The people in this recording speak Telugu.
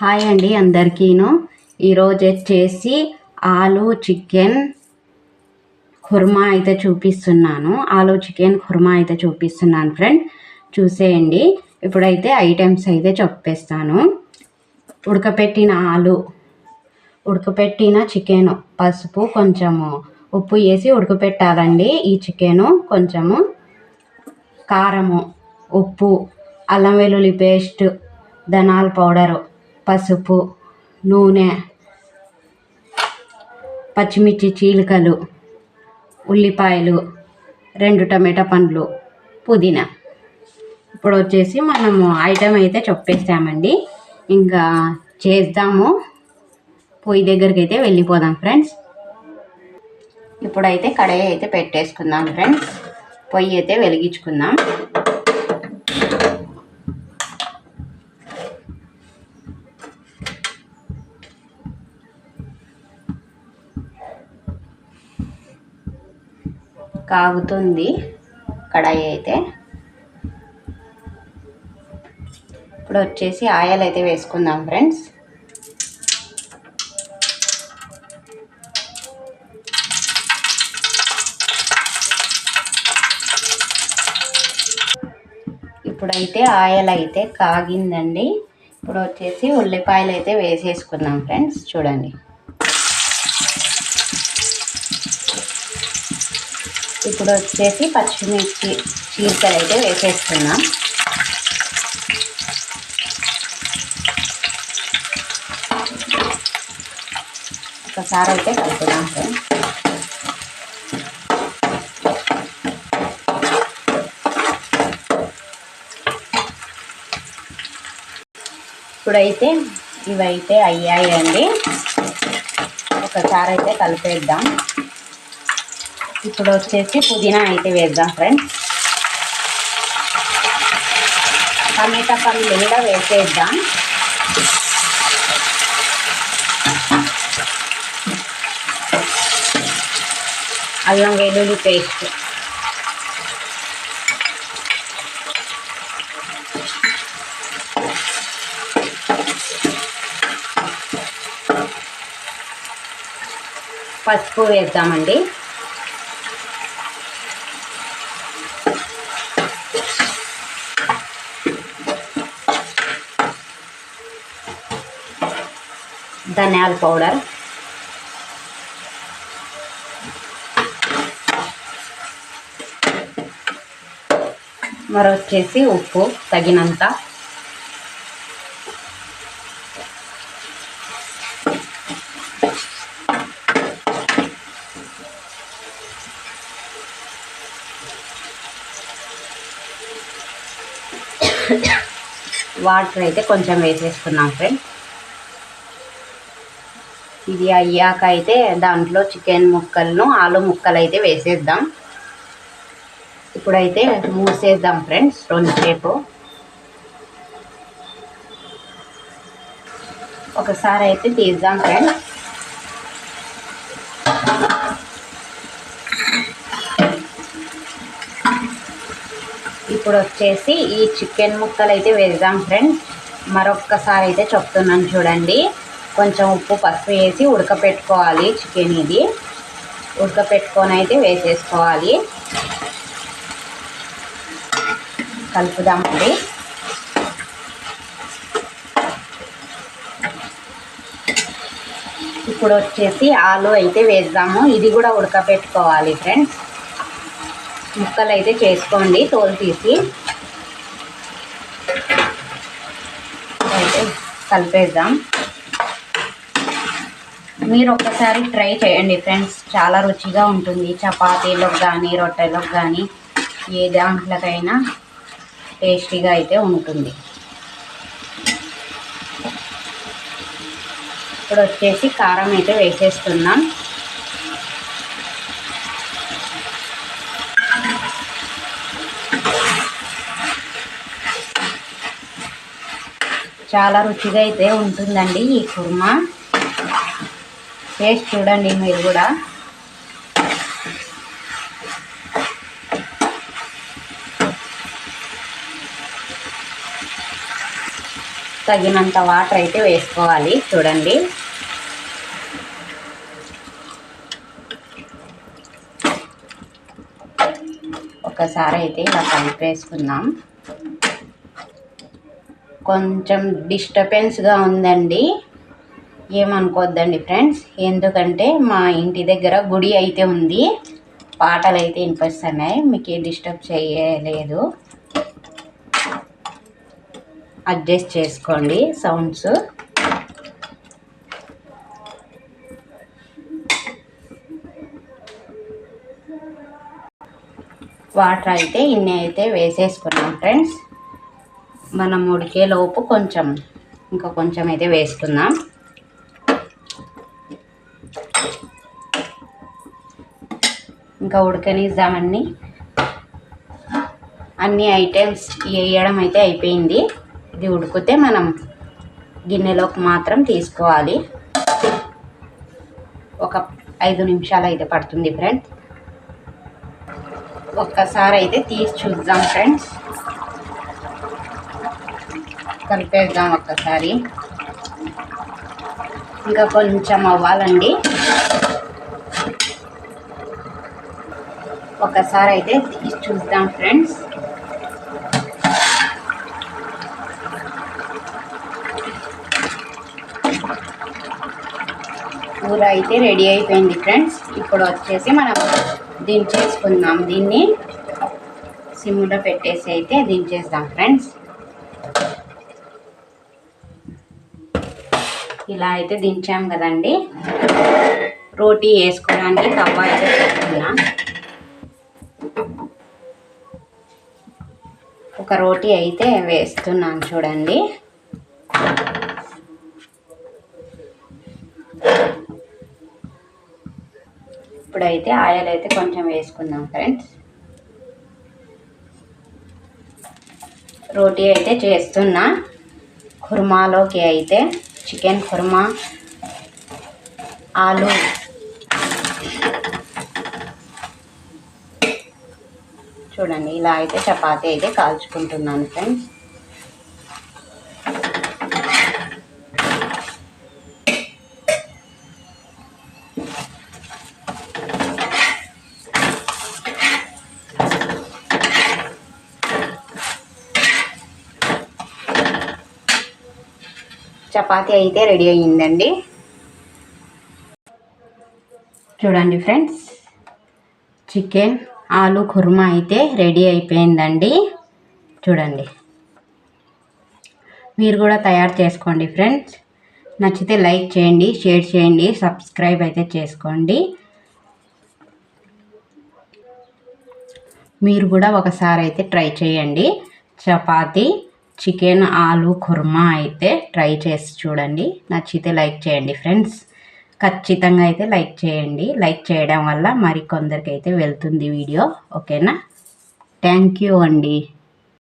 హాయ్ అండి అందరికీను. ఈరోజు వచ్చేసి ఆలు చికెన్ కుర్మా అయితే చూపిస్తున్నాను. ఆలు చికెన్ కుర్మా అయితే చూపిస్తున్నాను ఫ్రెండ్. చూసేయండి. ఇప్పుడైతే ఐటమ్స్ అయితే చెప్పేస్తాను. ఉడకపెట్టిన ఆలు ఉడకపెట్టిన చికెను పసుపు కొంచెము ఉప్పు వేసి ఉడకపెట్టాలండి. ఈ చికెను కొంచెము కారము ఉప్పు అల్లం వెల్లుల్లి పేస్ట్ ధనాల పౌడరు పసుపు నూనె పచ్చిమిర్చి చీలికలు ఉల్లిపాయలు రెండు టమాటా పండ్లు పుదీనా. ఇప్పుడు వచ్చేసి మనము ఐటమ్ అయితే చెప్పేస్తామండి. ఇంకా చేద్దాము. పొయ్యి దగ్గరికి అయితే వెళ్ళిపోదాం ఫ్రెండ్స్. ఇప్పుడైతే కడాయి అయితే పెట్టేసుకుందాం ఫ్రెండ్స్. పొయ్యి అయితే వెలిగించుకుందాం. కాగుతుంది. కడాయి అయితే. ఇప్పుడు వచ్చేసి ఆయిల్ అయితే వేసుకుందాం ఫ్రెండ్స్. ఇప్పుడైతే ఆయిల్ అయితే కాగిందండి. ఇప్పుడు వచ్చేసి ఉల్లిపాయలు అయితే వేసేసుకుందాం ఫ్రెండ్స్. చూడండి. ఇప్పుడు వచ్చేసి పచ్చిమిర్చి చీరకలు అయితే వేసేస్తున్నాం. ఒకసారి అయితే కలుపుదాం ఫ్రెండ్స్. ఇప్పుడైతే ఇవైతే అయ్యాయండి. ఒకసారి అయితే కలిపేద్దాం. ఇప్పుడు వచ్చేసి పుదీనా అయితే వేద్దాం ఫ్రెండ్స్ టమాటా పండ్లు కూడా వేసేద్దాం. అల్లం వెల్లుల్లి పేస్ట్. పసుపు వేద్దామండి. ధనియాల పౌడర్. మరి వచ్చేసి ఉప్పు తగినంత. వాటర్ అయితే కొంచెం వేసేసుకున్నాం ఫ్రెండ్ ఇది అయ్యాక అయితే దాంట్లో చికెన్ ముక్కలను ఆలు ముక్కలు అయితే వేసేద్దాం. ఇప్పుడైతే మూసేద్దాం ఫ్రెండ్స్ రెండుసేపు. ఒకసారి అయితే తీద్దాం ఫ్రెండ్స్. ఇప్పుడు వచ్చేసి ఈ చికెన్ ముక్కలు అయితే వేద్దాం ఫ్రెండ్స్. మరొక్కసారి అయితే చెప్తున్నాను చూడండి. కొంచెం ఉప్పు పసుపు వేసి ఉడకపెట్టుకోవాలి చికెన్ ఇది. ఉడకపెట్టుకొని అయితే వేసేసుకోవాలి. కలుపుదామండి ఇప్పుడు వచ్చేసి ఆలు అయితే వేద్దాము ఇది కూడా ఉడకపెట్టుకోవాలి ఫ్రెండ్స్. ముక్కలు అయితే చేసుకోండి తోలు తీసి. అయితే కలిపేద్దాం. మీరు ఒక్కసారి ట్రై చేయండి ఫ్రెండ్స్. చాలా రుచిగా ఉంటుంది. చపాతీలకు కానీ రొట్టెలకు కానీ ఏ దాంట్లోకైనా టేస్టీగా అయితే ఉంటుంది. ఇప్పుడు వచ్చేసి కారం అయితే వేసేస్తున్నాం. చాలా రుచిగా అయితే ఉంటుందండి ఈ కుర్మా. టేస్ట్ చూడండి మీరు కూడా. తగినంత వాటర్ అయితే వేసుకోవాలి చూడండి. ఒకసారి అయితే ఇలా కలిపేసుకుందాం. కొంచెం డిస్టర్బెన్స్గా ఉందండి. ఏమనుకోవద్దండి ఫ్రెండ్స్. ఎందుకంటే మా ఇంటి దగ్గర గుడి అయితే ఉంది. పాటలు అయితే వినిపిస్తున్నాయి. మీకు డిస్టర్బ్ చేయలేదు. అడ్జస్ట్ చేసుకోండి సౌండ్స్. వాటర్ అయితే ఇన్ని అయితే వేసేసుకున్నాం ఫ్రెండ్స్. మనం ఉడికే లోపు కొంచెం ఇంకా కొంచెం అయితే వేసుకుందాం. ఇంకా ఉడకనిద్దామన్నీ అన్ని ఐటమ్స్ వేయడం అయితే అయిపోయింది. ఇది ఉడికితే మనం గిన్నెలోకి మాత్రం తీసుకోవాలి. ఒక ఐదు నిమిషాలు అయితే పడుతుంది ఫ్రెండ్స్. ఒక్కసారి అయితే తీసి చూద్దాం ఫ్రెండ్స్. కలిపేద్దాం ఒక్కసారి. ఇంకా కొంచెం అవ్వాలండి. ఒకసారి అయితే చూద్దాం ఫ్రెండ్స్. కూర అయితే రెడీ అయిపోయింది ఫ్రెండ్స్. ఇప్పుడు వచ్చేసి మనం దించేసుకుందాం. దీన్ని సిమ్లో పెట్టేసి అయితే దించేద్దాం ఫ్రెండ్స్. ఇలా అయితే దించాం కదండి. రోటీ వేసుకోవడానికి తవ్వ అయితే పెట్టుకున్నా ఒక రోటీ అయితే వేస్తున్నాను చూడండి. ఇప్పుడైతే ఆయిల్ అయితే కొంచెం వేసుకుందాం ఫ్రెండ్స్. రోటీ అయితే చేస్తున్నా. కుర్మాలోకి అయితే చికెన్ కుర్మా ఆలు చూడండి ఇలా అయితే చపాతీ అయితే కాల్చుకుంటున్నాను ఫ్రెండ్స్. చపాతీ అయితే రెడీ అయ్యిందండి. చూడండి ఫ్రెండ్స్ చికెన్ ఆలు కుర్మా అయితే రెడీ అయిపోయిందండి. చూడండి. మీరు కూడా తయారు చేసుకోండి ఫ్రెండ్స్. నచ్చితే లైక్ చేయండి షేర్ చేయండి సబ్స్క్రైబ్ అయితే చేసుకోండి. మీరు కూడా ఒకసారి అయితే ట్రై చేయండి. చపాతి చికెన్ ఆలు కుర్మా అయితే ట్రై చేసి చూడండి. నచ్చితే లైక్ చేయండి ఫ్రెండ్స్. ఖచ్చితంగా అయితే లైక్ చేయండి. లైక్ చేయడం వల్ల మరి వెళ్తుంది వీడియో. ఓకేనా? థ్యాంక్ యూ అండి.